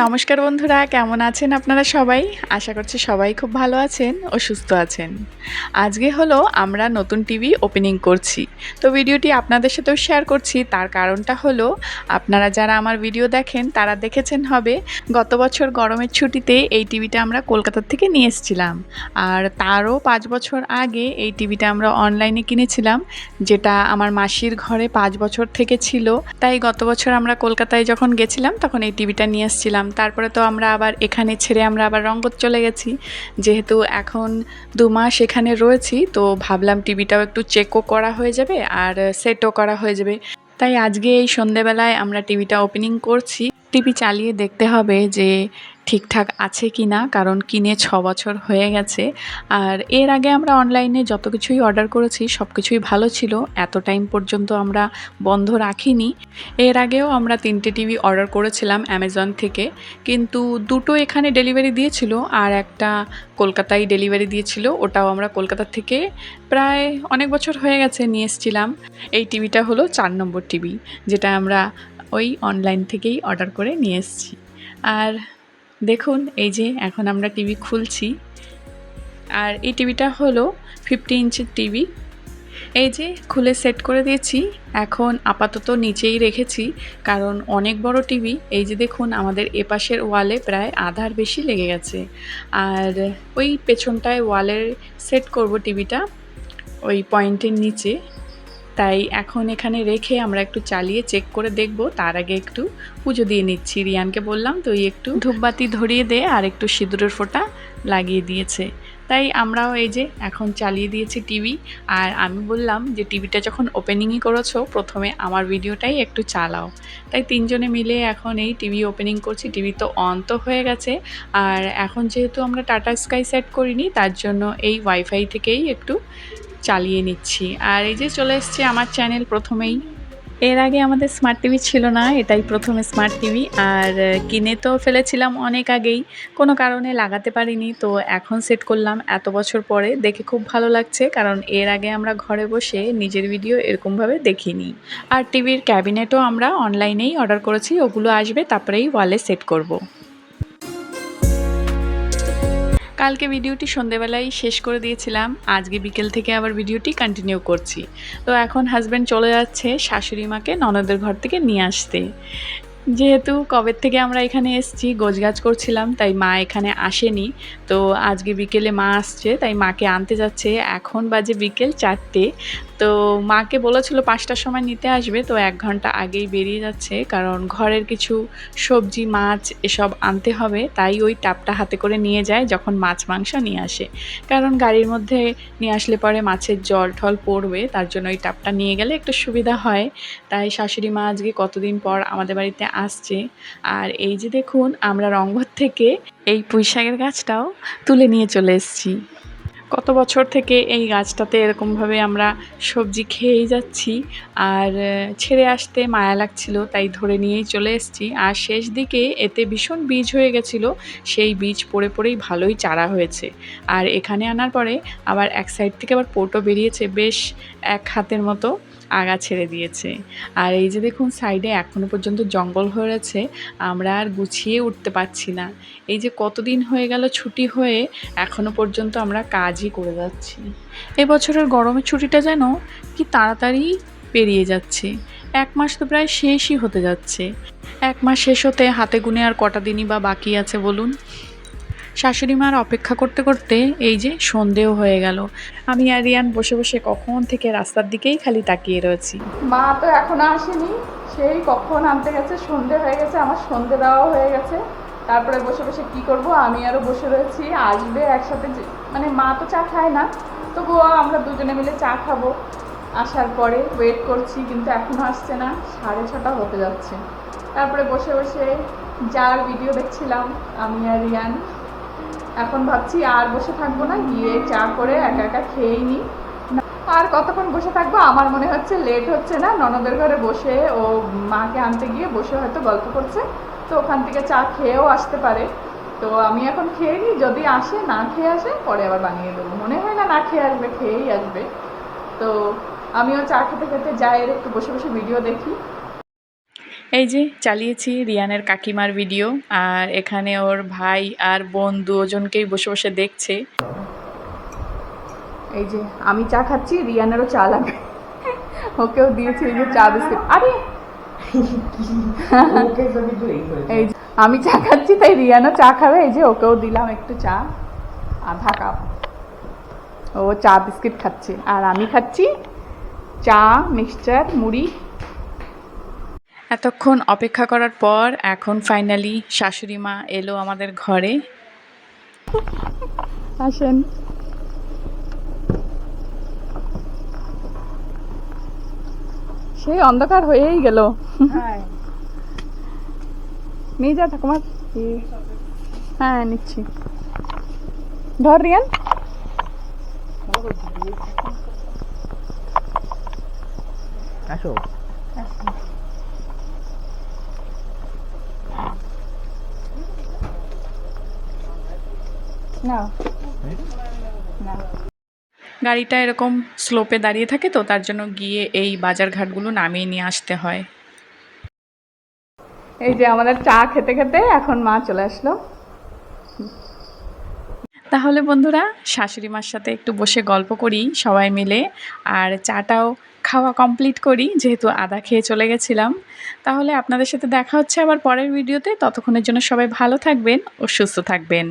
নমস্কার বন্ধুরা, কেমন আছেন আপনারা সবাই? আশা করছি সবাই খুব ভালো আছেন ও সুস্থ আছেন। আজকে হলো আমরা নতুন টিভি ওপেনিং করছি। তো ভিডিওটি আপনাদের সাথেও শেয়ার করছি, তার কারণটা হলো আপনারা যারা আমার ভিডিও দেখেন, তারা দেখেছেন হবে, গত বছর গরমের ছুটিতে এই টিভিটা আমরা কলকাতা থেকে নিয়ে এসেছিলাম। আর তারও পাঁচ বছর আগে এই টিভিটা আমরা অনলাইনে কিনেছিলাম, যেটা আমার মাসির ঘরে পাঁচ বছর থেকে ছিল। তাই গত বছর আমরা কলকাতায় যখন গেছিলাম, তখন এই টিভিটা নিয়ে এসেছিলাম। তারপরে তো আমরা আবার এখানে ছেড়ে আমরা আবার রঙ্গত চলে গেছি। যেহেতু এখন দু মাস এখানে রয়েছি, তো ভাবলাম টিভিটাও একটু চেকও করা হয়ে যাবে আর সেটও করা হয়ে যাবে। তাই আজকে এই সন্ধেবেলায় আমরা টিভিটা ওপেনিং করছি। টিভি চালিয়ে দেখতে হবে যে ঠিকঠাক আছে কি না কারণ কিনে ছ বছর হয়ে গেছে। আর এর আগে আমরা অনলাইনে যত কিছুই অর্ডার করেছি, সব কিছুই ভালো ছিল। এত টাইম পর্যন্ত আমরা বন্ধ রাখিনি। এর আগেও আমরা তিনটে টিভি অর্ডার করেছিলাম অ্যামাজন থেকে। কিন্তু দুটো এখানে ডেলিভারি দিয়েছিল আর একটা কলকাতায় ডেলিভারি দিয়েছিল। ওটাও আমরা কলকাতা থেকে প্রায় অনেক বছর হয়ে গেছে নিয়ে এসেছিলাম। এই টিভিটা হলো চার নম্বর টিভি যেটা আমরা ওই অনলাইন থেকেই অর্ডার করে নিয়ে এসেছি। আর দেখুন, এই যে এখন আমরা টিভি খুলছি। আর এই টিভিটা হলো ফিফটি ইঞ্চের টিভি এই যে খুলে সেট করে দিয়েছি। এখন আপাতত নিচেই রেখেছি। কারণ অনেক বড় টিভি এই যে দেখুন, আমাদের এপাশের ওয়ালে প্রায় আধার বেশি লেগে গেছে। আর ওই পেছনটায় ওয়ালের সেট করব টিভিটা ওই পয়েন্টের নিচে। তাই এখন এখানে রেখে আমরা একটু চালিয়ে চেক করে দেখব। তার আগে একটু পুজো দিয়ে নিচ্ছি। রিয়ানকে বললাম, তুই একটু ধূপবাতি ধরিয়ে দে আর একটু সিঁদুরের ফোঁটা লাগিয়ে দিয়েছে। তাই আমরাও এই যে এখন চালিয়ে দিয়েছি টিভি। আর আমি বললাম যে, টিভিটা যখন ওপেনিংই করেছ, প্রথমে আমার ভিডিওটাই একটু চালাও। তাই তিনজনে মিলে এখন এই টিভি ওপেনিং করছি। টিভি তো অন তো হয়ে গেছে। আর এখন যেহেতু আমরা টাটা স্কাই সেট করিনি, তার জন্য এই ওয়াইফাই থেকেই একটু চালিয়ে নিচ্ছি। আর এই যে চলে এসছে আমার চ্যানেল প্রথমেই। এর আগে আমাদের স্মার্ট টিভি ছিল না, এটাই প্রথমে স্মার্ট টিভি আর কিনে তো ফেলেছিলাম অনেক আগেই, কোনো কারণে লাগাতে পারিনি। তো এখন সেট করলাম এত বছর পরে, দেখে খুব ভালো লাগছে। কারণ এর আগে আমরা ঘরে বসে নিজের ভিডিও এরকমভাবে দেখিনি। আর টিভির ক্যাবিনেটও আমরা অনলাইনেই অর্ডার করেছি, ওগুলো আসবে, তারপরেই ওয়ালে সেট করব। কালকে ভিডিওটি সন্ধেবেলায় শেষ করে দিয়েছিলাম। আজকে বিকেল থেকে আবার ভিডিওটি কন্টিনিউ করছি। তো এখন হাজব্যান্ড চলে যাচ্ছে, শাশুড়ি মাকে ননদের ঘর থেকে নিয়ে আসতে। যেহেতু কবের থেকে আমরা এখানে এসেছি, গোছগাছ করছিলাম, তাই মা এখানে আসেনি। তো আজকে বিকেলে মা আসছে, তাই মাকে আনতে যাচ্ছে। এখন বাজে বিকেল চারটে। তো মাকে বলেছিল পাঁচটার সময় নিতে আসবে, তো এক ঘণ্টা আগেই বেরিয়ে যাচ্ছে। কারণ ঘরের কিছু সবজি, মাছ এসব আনতে হবে, তাই ওই টাপটা হাতে করে নিয়ে যায়, যখন মাছ, মাংস নিয়ে আসে। কারণ গাড়ির মধ্যে নিয়ে আসলে পরে মাছের জল টল পড়বে, তার জন্য ওই টাপটা নিয়ে গেলে একটু সুবিধা হয়। তাই শাশুড়ি মা আজকে কতদিন পর আমাদের বাড়িতে আসছে। আর এই যে দেখুন, আমরা রংঘর থেকে এই পুঁইশাকের গাছটাও তুলে নিয়ে চলে এসেছি। কত বছর থেকে এই গাছটাতে এরকমভাবে আমরা সবজি খেয়েই যাচ্ছি। আর ছেড়ে আসতে মায়া লাগছিল, তাই ধরে নিয়েই চলে এসেছি। আর শেষ দিকে এতে ভীষণ বীজ হয়ে গেছিল, সেই বীজ পড়ে পড়েই ভালোই চারা হয়েছে। আর এখানে আনার পরে আবার এক সাইড থেকে আবার পোটো বেরিয়েছে, বেশ এক হাতের মতো। আগা ছেড়ে দিয়েছে। আর এই যে দেখুন সাইডে এখনও পর্যন্ত জঙ্গল হয়ে রয়েছে, আমরা আর গুছিয়ে উঠতে পারছি না। এই যে কতদিন হয়ে গেল ছুটি হয়ে এখনও পর্যন্ত আমরা কাজই করে যাচ্ছি। এবছরের গরমের ছুটিটা যেন কি তাড়াতাড়ি পেরিয়ে যাচ্ছে। এক মাস তো প্রায় শেষই হতে যাচ্ছে। এক মাস শেষ হতে হাতে গুনে আর কটা দিনই বা বাকি আছে বলুন? শাশুড়ি মার অপেক্ষা করতে করতে এই যে সন্ধেও হয়ে গেল। আমি আর রিয়ান বসে বসে কখন থেকে রাস্তার দিকেই খালি তাকিয়ে রয়েছি। মা তো এখনও আসেনি। সেই কখন আনতে গেছে, সন্ধে হয়ে গেছে, আমার সন্ধে দেওয়া হয়ে গেছে। তারপরে বসে বসে কি করব? আমি আরও বসে রয়েছি, আসবে একসাথে মানে মা তো চা খায় না। তবুও আমরা দুজনে মিলে চা খাব। আসার পরে ওয়েট করছি, কিন্তু এখনও আসছে না। সাড়ে ছটা হতে যাচ্ছে। তারপরে বসে বসে যার ভিডিও দেখছিলাম, আমি আর রিয়ান। এখন ভাবছি আর বসে থাকব না, গিয়ে চা করে একা একা খেয়েই নিই আর কতক্ষণ বসে থাকব, আমার মনে হচ্ছে লেট হচ্ছে না। ননদের ঘরে বসে ও মাকে আনতে গিয়ে বসে হয়তো গল্প করছে। তো ওখান থেকে চা খেয়েও আসতে পারে। তো আমি এখন খেয়ে নিই যদি আসে, না খেয়ে আসে, পরে আবার বানিয়ে দেবো। মনে হয় না না খেয়ে আসবে, খেয়েই আসবে। তো আমিও চা খেতে খেতে যাই একটু বসে বসে ভিডিও দেখি। এই যে চালিয়েছি রিয়ানের কাকিমার ভিডিও আর এখানে ওর ভাই আর বোন দুজনকেই বসে বসে দেখছে। এই যে আমি চা খাচ্ছি রিয়ানেরও চা লাগবে। ওকেও দিয়েছি এই যে চা বিস্কিট। আরে! এই আমি চা খাচ্ছি তাই রিয়ানও চা খাবে। এই যে ওকেও দিলাম একটু চা। আধা কাপ ও চা বিস্কিট খাচ্ছে। আর আমি খাচ্ছি চা মিক্সচার মুড়ি। এতক্ষণ অপেক্ষা করার পর এখন ফাইনালি শাশুড়ি মা এলো আমাদের ঘরে। আসেন। সেই অন্ধকার হয়েই গেল। নিয়ে যা ঠাকুমার হ্যাঁ নিচ্ছি। ধর রিয়ান। আসো। না। না। গাড়িটা এরকম স্লোপে দাঁড়িয়ে থাকে তো তার জন্য গিয়ে এই বাজার ঘাটগুলো নামিয়ে নিয়ে আসতে হয়। এই যে আমাদের চা খেতে খেতে এখন মা চলে আসলো। তাহলে বন্ধুরা শাশুড়ি মার সাথে একটু বসে গল্প করি সবাই মিলে আর চাটাও খাওয়া কমপ্লিট করি যেহেতু আদা খেয়ে চলে গেছিলাম। তাহলে আপনাদের সাথে দেখা হচ্ছে আবার পরের ভিডিওতে ততক্ষণের জন্য সবাই ভালো থাকবেন ও সুস্থ থাকবেন।